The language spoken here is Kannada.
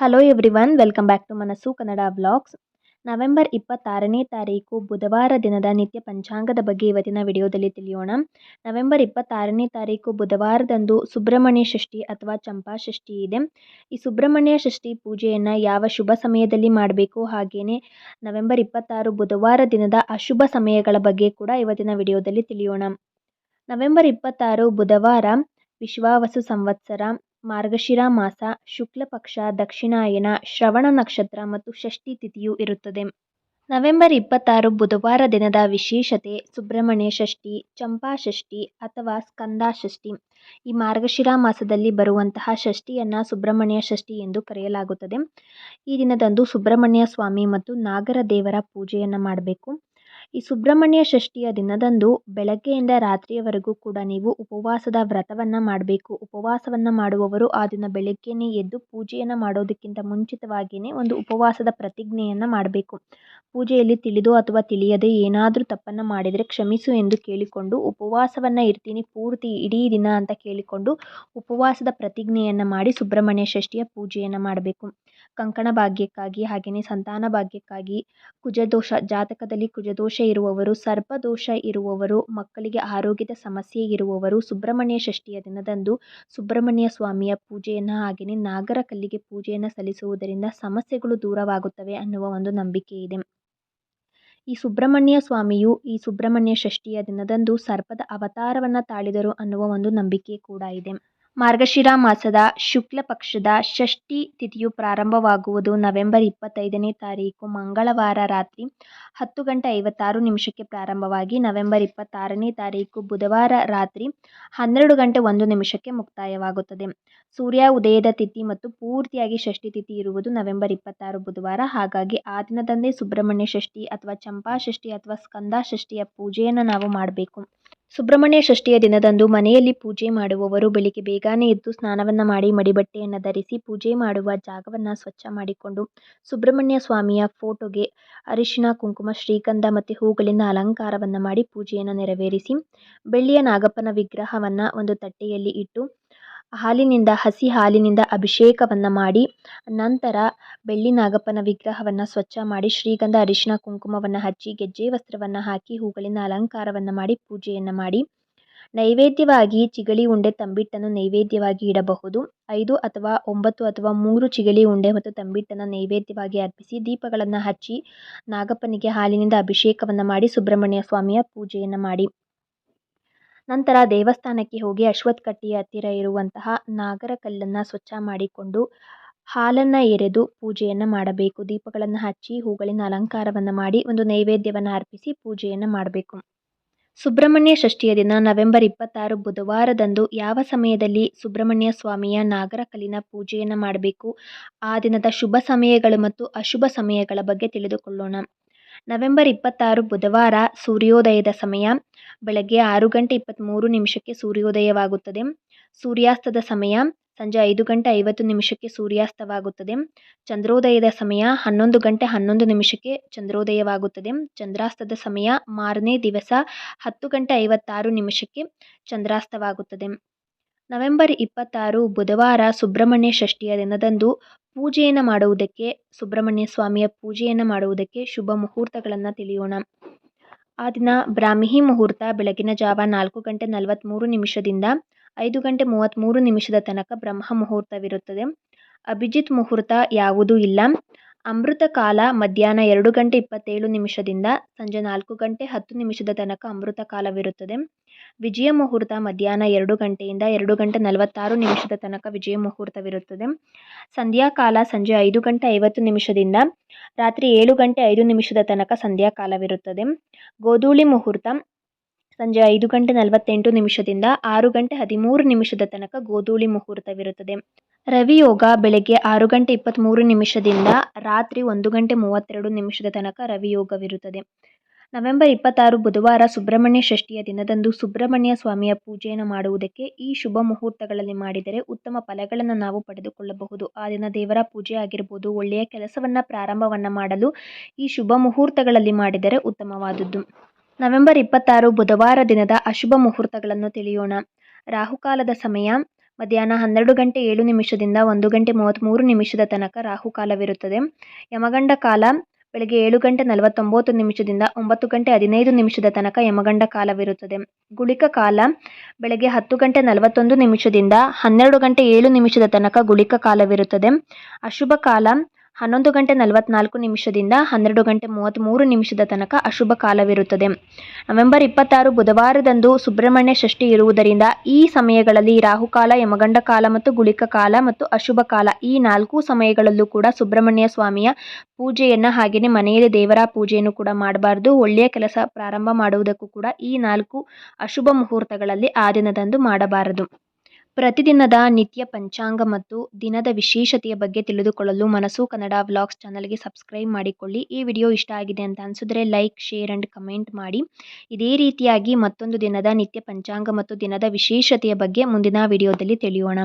Hello everyone welcome back to Manassu Kannada blogs November ಇಪ್ಪತ್ತಾರನೇ ತಾರೀಕು, ಬುಧವಾರ ದಿನದ ನಿತ್ಯ ಪಂಚಾಂಗದ ಬಗ್ಗೆ ಇವತ್ತಿನ ವಿಡಿಯೋದಲ್ಲಿ ತಿಳಿಯೋಣ. ನವೆಂಬರ್ ಇಪ್ಪತ್ತಾರನೇ ತಾರೀಕು, ಬುಧವಾರದಂದು ಸುಬ್ರಹ್ಮಣ್ಯ ಷಷ್ಠಿ ಅಥವಾ ಚಂಪಾ ಷಷ್ಠಿ ಇದೆ. ಈ ಸುಬ್ರಹ್ಮಣ್ಯ ಷಷ್ಠಿ ಪೂಜೆಯನ್ನು ಯಾವ ಶುಭ ಸಮಯದಲ್ಲಿ ಮಾಡಬೇಕು ಹಾಗೆಯೇ ನವೆಂಬರ್ ಇಪ್ಪತ್ತಾರು ಬುಧವಾರ ದಿನದ ಅಶುಭ ಸಮಯಗಳ ಬಗ್ಗೆ ಕೂಡ ಇವತ್ತಿನ ವಿಡಿಯೋದಲ್ಲಿ ತಿಳಿಯೋಣ. ನವೆಂಬರ್ ಇಪ್ಪತ್ತಾರು ಬುಧವಾರ, ವಿಶ್ವಾವಸು ಸಂವತ್ಸರ ಮಾರ್ಗಶಿರ ಮಾಸ, ಶುಕ್ಲ ಪಕ್ಷ, ದಕ್ಷಿಣಾಯನ, ಶ್ರವಣ ನಕ್ಷತ್ರ ಮತ್ತು ಷಷ್ಠಿ ತಿಥಿಯು ಇರುತ್ತದೆ. ನವೆಂಬರ್ ಇಪ್ಪತ್ತಾರು ಬುಧವಾರ ದಿನದ ವಿಶೇಷತೆ ಸುಬ್ರಹ್ಮಣ್ಯ ಷಷ್ಠಿ, ಚಂಪಾ ಷಷ್ಠಿ ಅಥವಾ ಸ್ಕಂದ ಷಷ್ಠಿ. ಈ ಮಾರ್ಗಶಿರ ಮಾಸದಲ್ಲಿ ಬರುವಂತಹ ಷಷ್ಠಿಯನ್ನು ಸುಬ್ರಹ್ಮಣ್ಯ ಷಷ್ಠಿ ಎಂದು ಕರೆಯಲಾಗುತ್ತದೆ. ಈ ದಿನದಂದು ಸುಬ್ರಹ್ಮಣ್ಯ ಸ್ವಾಮಿ ಮತ್ತು ನಾಗರ ದೇವರ ಪೂಜೆಯನ್ನು ಮಾಡಬೇಕು. ಈ ಸುಬ್ರಹ್ಮಣ್ಯ ಷಷ್ಠಿಯ ದಿನದಂದು ಬೆಳಗ್ಗೆಯಿಂದ ರಾತ್ರಿಯವರೆಗೂ ಕೂಡ ನೀವು ಉಪವಾಸದ ವ್ರತವನ್ನು ಮಾಡಬೇಕು. ಉಪವಾಸವನ್ನು ಮಾಡುವವರು ಆ ದಿನ ಬೆಳಗ್ಗೆಯೇ ಎದ್ದು ಪೂಜೆಯನ್ನು ಮಾಡೋದಕ್ಕಿಂತ ಮುಂಚಿತವಾಗಿಯೇ ಒಂದು ಉಪವಾಸದ ಪ್ರತಿಜ್ಞೆಯನ್ನು ಮಾಡಬೇಕು. ಪೂಜೆಯಲ್ಲಿ ತಿಳಿದೋ ಅಥವಾ ತಿಳಿಯದೆ ಏನಾದರೂ ತಪ್ಪನ್ನು ಮಾಡಿದರೆ ಕ್ಷಮಿಸು ಎಂದು ಕೇಳಿಕೊಂಡು ಉಪವಾಸವನ್ನು ಇರ್ತೀನಿ ಪೂರ್ತಿ ಇಡೀ ದಿನ ಅಂತ ಕೇಳಿಕೊಂಡು ಉಪವಾಸದ ಪ್ರತಿಜ್ಞೆಯನ್ನು ಮಾಡಿ ಸುಬ್ರಹ್ಮಣ್ಯ ಷಷ್ಠಿಯ ಪೂಜೆಯನ್ನು ಮಾಡಬೇಕು. ಕಂಕಣ ಭಾಗ್ಯಕ್ಕಾಗಿ ಹಾಗೆಯೇ ಸಂತಾನ ಭಾಗ್ಯಕ್ಕಾಗಿ ಕುಜದೋಷ, ಜಾತಕದಲ್ಲಿ ಕುಜದೋಷ ಇರುವವರು, ಸರ್ಪದೋಷ ಇರುವವರು, ಮಕ್ಕಳಿಗೆ ಆರೋಗ್ಯದ ಸಮಸ್ಯೆ ಇರುವವರು, ಸುಬ್ರಹ್ಮಣ್ಯ ಷಷ್ಠಿಯ ದಿನದಂದು ಸುಬ್ರಹ್ಮಣ್ಯ ಸ್ವಾಮಿಯ ಪೂಜೆಯನ್ನು ಹಾಗೆಯೇ ನಾಗರ ಕಲ್ಲಿಗೆ ಪೂಜೆಯನ್ನು ಸಲ್ಲಿಸುವುದರಿಂದ ಸಮಸ್ಯೆಗಳು ದೂರವಾಗುತ್ತವೆ ಅನ್ನುವ ಒಂದು ನಂಬಿಕೆ ಇದೆ. ಈ ಸುಬ್ರಹ್ಮಣ್ಯ ಸ್ವಾಮಿಯು ಈ ಸುಬ್ರಹ್ಮಣ್ಯ ಷಷ್ಠಿಯ ದಿನದಂದು ಸರ್ಪದ ಅವತಾರವನ್ನು ತಾಳಿದರು ಅನ್ನುವ ಒಂದು ನಂಬಿಕೆ ಕೂಡ ಇದೆ. ಮಾರ್ಗಶಿರ ಮಾಸದ ಶುಕ್ಲ ಪಕ್ಷದ ಷಷ್ಠಿ ತಿಥಿಯು ಪ್ರಾರಂಭವಾಗುವುದು ನವೆಂಬರ್ ಇಪ್ಪತ್ತೈದನೇ ತಾರೀಕು ಮಂಗಳವಾರ ರಾತ್ರಿ ಹತ್ತು ಗಂಟೆ ಐವತ್ತಾರು ನಿಮಿಷಕ್ಕೆ ಪ್ರಾರಂಭವಾಗಿ ನವೆಂಬರ್ ಇಪ್ಪತ್ತಾರನೇ ತಾರೀಕು ಬುಧವಾರ ರಾತ್ರಿ ಹನ್ನೆರಡು ಗಂಟೆ ಒಂದು ನಿಮಿಷಕ್ಕೆ ಮುಕ್ತಾಯವಾಗುತ್ತದೆ. ಸೂರ್ಯ ಉದಯದ ತಿಥಿ ಮತ್ತು ಪೂರ್ತಿಯಾಗಿ ಷಷ್ಠಿ ತಿಥಿ ಇರುವುದು ನವೆಂಬರ್ ಇಪ್ಪತ್ತಾರು ಬುಧವಾರ. ಹಾಗಾಗಿ ಆ ದಿನದಂದೇ ಸುಬ್ರಹ್ಮಣ್ಯ ಷಷ್ಠಿ ಅಥವಾ ಚಂಪಾ ಷಷ್ಠಿ ಅಥವಾ ಸ್ಕಂದ ಷಷ್ಠಿಯ ಪೂಜೆಯನ್ನು ನಾವು ಮಾಡಬೇಕು. ಸುಬ್ರಹ್ಮಣ್ಯ ಷಷ್ಠಿಯ ದಿನದಂದು ಮನೆಯಲ್ಲಿ ಪೂಜೆ ಮಾಡುವವರು ಬೆಳಿಗ್ಗೆ ಬೇಗನೆ ಎದ್ದು ಸ್ನಾನವನ್ನು ಮಾಡಿ ಮಡಿಬಟ್ಟೆಯನ್ನು ಧರಿಸಿ ಪೂಜೆ ಮಾಡುವ ಜಾಗವನ್ನು ಸ್ವಚ್ಛ ಮಾಡಿಕೊಂಡು ಸುಬ್ರಹ್ಮಣ್ಯ ಸ್ವಾಮಿಯ ಫೋಟೋಗೆ ಅರಿಶಿನ ಕುಂಕುಮ, ಶ್ರೀಗಂಧ ಮತ್ತು ಹೂಗಳಿಂದ ಅಲಂಕಾರವನ್ನು ಮಾಡಿ ಪೂಜೆಯನ್ನು ನೆರವೇರಿಸಿ ಬೆಳ್ಳಿಯ ನಾಗಪ್ಪನ ವಿಗ್ರಹವನ್ನು ಒಂದು ತಟ್ಟೆಯಲ್ಲಿ ಇಟ್ಟು ಹಾಲಿನಿಂದ, ಹಸಿ ಹಾಲಿನಿಂದ ಅಭಿಷೇಕವನ್ನು ಮಾಡಿ, ನಂತರ ಬೆಳ್ಳಿ ನಾಗಪ್ಪನ ವಿಗ್ರಹವನ್ನು ಸ್ವಚ್ಛ ಮಾಡಿ, ಶ್ರೀಗಂಧ ಅರಿಶಿನ ಕುಂಕುಮವನ್ನು ಹಚ್ಚಿ, ಗೆಜ್ಜೆ ವಸ್ತ್ರವನ್ನು ಹಾಕಿ, ಹೂಗಳಿಂದ ಅಲಂಕಾರವನ್ನು ಮಾಡಿ, ಪೂಜೆಯನ್ನು ಮಾಡಿ, ನೈವೇದ್ಯವಾಗಿ ಚಿಗಳಿ ಉಂಡೆ ತಂಬಿಟ್ಟನ್ನು ನೈವೇದ್ಯವಾಗಿ ಇಡಬಹುದು. ಐದು ಅಥವಾ ಒಂಬತ್ತು ಅಥವಾ ಮೂರು ಚಿಗಳಿ ಉಂಡೆ ಮತ್ತು ತಂಬಿಟ್ಟನ್ನು ನೈವೇದ್ಯವಾಗಿ ಅರ್ಪಿಸಿ, ದೀಪಗಳನ್ನು ಹಚ್ಚಿ ನಾಗಪ್ಪನಿಗೆ ಹಾಲಿನಿಂದ ಅಭಿಷೇಕವನ್ನು ಮಾಡಿ, ಸುಬ್ರಹ್ಮಣ್ಯ ಸ್ವಾಮಿಯ ಪೂಜೆಯನ್ನು ಮಾಡಿ. ನಂತರ ದೇವಸ್ಥಾನಕ್ಕೆ ಹೋಗಿ ಅಶ್ವತ್ಥ ಕಟ್ಟಿಯ ಹತ್ತಿರ ಇರುವಂತಹ ನಾಗರ ಕಲ್ಲನ್ನು ಸ್ವಚ್ಛ ಮಾಡಿಕೊಂಡು ಹಾಲನ್ನು ಎರೆದು ಪೂಜೆಯನ್ನು ಮಾಡಬೇಕು. ದೀಪಗಳನ್ನು ಹಚ್ಚಿ ಹೂಗಳಿನ ಅಲಂಕಾರವನ್ನು ಮಾಡಿ ಒಂದು ನೈವೇದ್ಯವನ್ನು ಅರ್ಪಿಸಿ ಪೂಜೆಯನ್ನು ಮಾಡಬೇಕು. ಸುಬ್ರಹ್ಮಣ್ಯ ಷಷ್ಠಿಯ ದಿನ ನವೆಂಬರ್ ಇಪ್ಪತ್ತಾರು ಬುಧವಾರದಂದು ಯಾವ ಸಮಯದಲ್ಲಿ ಸುಬ್ರಹ್ಮಣ್ಯ ಸ್ವಾಮಿಯ ನಾಗರ ಕಲ್ಲಿನ ಪೂಜೆಯನ್ನು ಮಾಡಬೇಕು? ಆ ದಿನದ ಶುಭ ಸಮಯಗಳು ಮತ್ತು ಅಶುಭ ಸಮಯಗಳ ಬಗ್ಗೆ ತಿಳಿದುಕೊಳ್ಳೋಣ. ನವೆಂಬರ್ ಇಪ್ಪತ್ತಾರು ಬುಧವಾರ ಸೂರ್ಯೋದಯದ ಸಮಯ. ಬೆಳಗ್ಗೆ ಆರು ಗಂಟೆ ಇಪ್ಪತ್ತ್ಮೂರು ನಿಮಿಷಕ್ಕೆ ಸೂರ್ಯೋದಯವಾಗುತ್ತದೆ. ಸೂರ್ಯಾಸ್ತದ ಸಮಯ, ಸಂಜೆ ಐದು ಗಂಟೆ ಐವತ್ತು ನಿಮಿಷಕ್ಕೆ ಸೂರ್ಯಾಸ್ತವಾಗುತ್ತದೆ. ಚಂದ್ರೋದಯದ ಸಮಯ, ಹನ್ನೊಂದು ಗಂಟೆ ಹನ್ನೊಂದು ನಿಮಿಷಕ್ಕೆ ಚಂದ್ರೋದಯವಾಗುತ್ತದೆ. ಚಂದ್ರಾಸ್ತದ ಸಮಯ, ಮಾರನೇ ದಿವಸ, ಹತ್ತು ಗಂಟೆ ಐವತ್ತಾರು ನಿಮಿಷಕ್ಕೆ ಚಂದ್ರಾಸ್ತವಾಗುತ್ತದೆ. ನವೆಂಬರ್ ಇಪ್ಪತ್ತಾರು ಬುಧವಾರ ಸುಬ್ರಹ್ಮಣ್ಯ ಷಷ್ಠಿಯ ದಿನದಂದು ಪೂಜೆಯನ್ನು ಮಾಡುವುದಕ್ಕೆ ಸುಬ್ರಹ್ಮಣ್ಯ ಸ್ವಾಮಿಯ ಪೂಜೆಯನ್ನು ಮಾಡುವುದಕ್ಕೆ ಶುಭ ಮುಹೂರ್ತಗಳನ್ನು ತಿಳಿಯೋಣ. ಆ ದಿನ ಬ್ರಾಹ್ಮಿ ಮುಹೂರ್ತ ಬೆಳಗಿನ ಜಾವ ನಾಲ್ಕು ಗಂಟೆ ನಲವತ್ತ್ಮೂರು ನಿಮಿಷದಿಂದ ಐದು ಗಂಟೆ ಮೂವತ್ತ್ಮೂರು ನಿಮಿಷದ ತನಕ ಬ್ರಹ್ಮ ಮುಹೂರ್ತವಿರುತ್ತದೆ. ಅಭಿಜಿತ್ ಮುಹೂರ್ತ ಯಾವುದೂ ಇಲ್ಲ. ಅಮೃತ ಕಾಲ ಮಧ್ಯಾಹ್ನ ಎರಡು ಗಂಟೆ ಇಪ್ಪತ್ತೇಳು ನಿಮಿಷದಿಂದ ಸಂಜೆ ನಾಲ್ಕು ಗಂಟೆ ಹತ್ತು ನಿಮಿಷದ ತನಕ ಅಮೃತ ಕಾಲವಿರುತ್ತದೆ. ವಿಜಯ ಮುಹೂರ್ತ ಮಧ್ಯಾಹ್ನ ಎರಡು ಗಂಟೆಯಿಂದ ಎರಡು ಗಂಟೆ ನಲವತ್ತಾರು ನಿಮಿಷದ ತನಕ ವಿಜಯ ಮುಹೂರ್ತವಿರುತ್ತದೆ. ಸಂಧ್ಯಾಕಾಲ ಸಂಜೆ ಐದು ಗಂಟೆ ಐವತ್ತು ನಿಮಿಷದಿಂದ ರಾತ್ರಿ ಏಳು ಗಂಟೆ ಐದು ನಿಮಿಷದ ತನಕ ಸಂಧ್ಯಾಕಾಲವಿರುತ್ತದೆ ಗೋಧೂಳಿ ಮುಹೂರ್ತ ಸಂಜೆ ಐದು ಗಂಟೆ ನಲವತ್ತೆಂಟು ನಿಮಿಷದಿಂದ ಆರು ಗಂಟೆ ಹದಿಮೂರು ನಿಮಿಷದ ತನಕ ಗೋಧೂಳಿ ಮುಹೂರ್ತವಿರುತ್ತದೆ. ರವಿಯೋಗ ಬೆಳಗ್ಗೆ ಆರು ಗಂಟೆ ಇಪ್ಪತ್ತ್ಮೂರು ನಿಮಿಷದಿಂದ ರಾತ್ರಿ ಒಂದು ಗಂಟೆ ಮೂವತ್ತೆರಡು ನಿಮಿಷದ ತನಕ ರವಿಯೋಗವಿರುತ್ತದೆ ನವೆಂಬರ್ ಇಪ್ಪತ್ತಾರು ಬುಧವಾರ ಸುಬ್ರಹ್ಮಣ್ಯ ಷಷ್ಠಿಯ ದಿನದಂದು ಸುಬ್ರಹ್ಮಣ್ಯ ಸ್ವಾಮಿಯ ಪೂಜೆಯನ್ನು ಮಾಡುವುದಕ್ಕೆ ಈ ಶುಭ ಮುಹೂರ್ತಗಳಲ್ಲಿ ಮಾಡಿದರೆ ಉತ್ತಮ ಫಲಗಳನ್ನು ನಾವು ಪಡೆದುಕೊಳ್ಳಬಹುದು. ಆ ದಿನ ದೇವರ ಪೂಜೆ ಆಗಿರ್ಬೋದು, ಒಳ್ಳೆಯ ಕೆಲಸವನ್ನು, ಪ್ರಾರಂಭವನ್ನು ಮಾಡಲು ಈ ಶುಭ ಮುಹೂರ್ತಗಳಲ್ಲಿ ಮಾಡಿದರೆ ಉತ್ತಮವಾದದ್ದು. ನವೆಂಬರ್ ಇಪ್ಪತ್ತಾರು ಬುಧವಾರ ದಿನದ ಅಶುಭ ಮುಹೂರ್ತಗಳನ್ನು ತಿಳಿಯೋಣ. ರಾಹುಕಾಲದ ಸಮಯ ಮಧ್ಯಾಹ್ನ ಹನ್ನೆರಡು ಗಂಟೆ ಏಳು ನಿಮಿಷದಿಂದ ಒಂದು ಗಂಟೆ ಮೂವತ್ತ್ಮೂರು ನಿಮಿಷದ ತನಕ ರಾಹುಕಾಲವಿರುತ್ತದೆ ಯಮಗಂಡ ಕಾಲ ಬೆಳಗ್ಗೆ ಏಳು ಗಂಟೆ ನಲವತ್ತೊಂಬತ್ತು ನಿಮಿಷದಿಂದ ಒಂಬತ್ತು ಗಂಟೆ ಹದಿನೈದು ನಿಮಿಷದ ತನಕ ಯಮಗಂಡ ಕಾಲವಿರುತ್ತದೆ. ಗುಳಿಕ ಕಾಲ ಬೆಳಗ್ಗೆ ಹತ್ತು ಗಂಟೆ ನಲವತ್ತೊಂದು ನಿಮಿಷದಿಂದ ಹನ್ನೆರಡು ಗಂಟೆ ಏಳು ನಿಮಿಷದ ತನಕ ಗುಳಿಕ ಕಾಲವಿರುತ್ತದೆ. ಅಶುಭ ಕಾಲ ಹನ್ನೊಂದು ಗಂಟೆ ನಲವತ್ತ್ನಾಲ್ಕು ನಿಮಿಷದಿಂದ ಹನ್ನೆರಡು ಗಂಟೆ ಮೂವತ್ತ್ಮೂರು ನಿಮಿಷದ ತನಕ ಅಶುಭ ಕಾಲವಿರುತ್ತದೆ. ನವೆಂಬರ್ ಇಪ್ಪತ್ತಾರು ಬುಧವಾರದಂದು ಸುಬ್ರಹ್ಮಣ್ಯ ಷಷ್ಠಿ ಇರುವುದರಿಂದ ಈ ಸಮಯಗಳಲ್ಲಿ ರಾಹುಕಾಲ, ಯಮಗಂಡ ಕಾಲ ಮತ್ತು ಗುಳಿಕ ಕಾಲ ಮತ್ತು ಅಶುಭ ಕಾಲ ಈ ನಾಲ್ಕು ಸಮಯಗಳಲ್ಲೂ ಕೂಡ ಸುಬ್ರಹ್ಮಣ್ಯ ಸ್ವಾಮಿಯ ಪೂಜೆಯನ್ನು ಹಾಗೆಯೇ ಮನೆಯಲ್ಲಿ ದೇವರ ಪೂಜೆಯನ್ನು ಕೂಡ ಮಾಡಬಾರ್ದು. ಒಳ್ಳೆಯ ಕೆಲಸ ಪ್ರಾರಂಭ ಮಾಡುವುದಕ್ಕೂ ಕೂಡ ಈ ನಾಲ್ಕು ಅಶುಭ ಮುಹೂರ್ತಗಳಲ್ಲಿ ಆ ದಿನದಂದು ಮಾಡಬಾರದು. ಪ್ರತಿದಿನದ ನಿತ್ಯ ಪಂಚಾಂಗ ಮತ್ತು ದಿನದ ವಿಶೇಷತೆಯ ಬಗ್ಗೆ ತಿಳಿದುಕೊಳ್ಳಲು ಮನಸ್ಸು ಕನ್ನಡ ವ್ಲಾಗ್ಸ್ ಚಾನಲ್ಗೆ ಸಬ್ಸ್ಕ್ರೈಬ್ ಮಾಡಿಕೊಳ್ಳಿ. ಈ ವಿಡಿಯೋ ಇಷ್ಟ ಆಗಿದೆ ಅಂತ ಅನಿಸಿದ್ರೆ ಲೈಕ್, ಶೇರ್ ಆ್ಯಂಡ್ ಕಮೆಂಟ್ ಮಾಡಿ. ಇದೇ ರೀತಿಯಾಗಿ ಮತ್ತೊಂದು ದಿನದ ನಿತ್ಯ ಪಂಚಾಂಗ ಮತ್ತು ದಿನದ ವಿಶೇಷತೆಯ ಬಗ್ಗೆ ಮುಂದಿನ ವಿಡಿಯೋದಲ್ಲಿ ತಿಳಿಯೋಣ.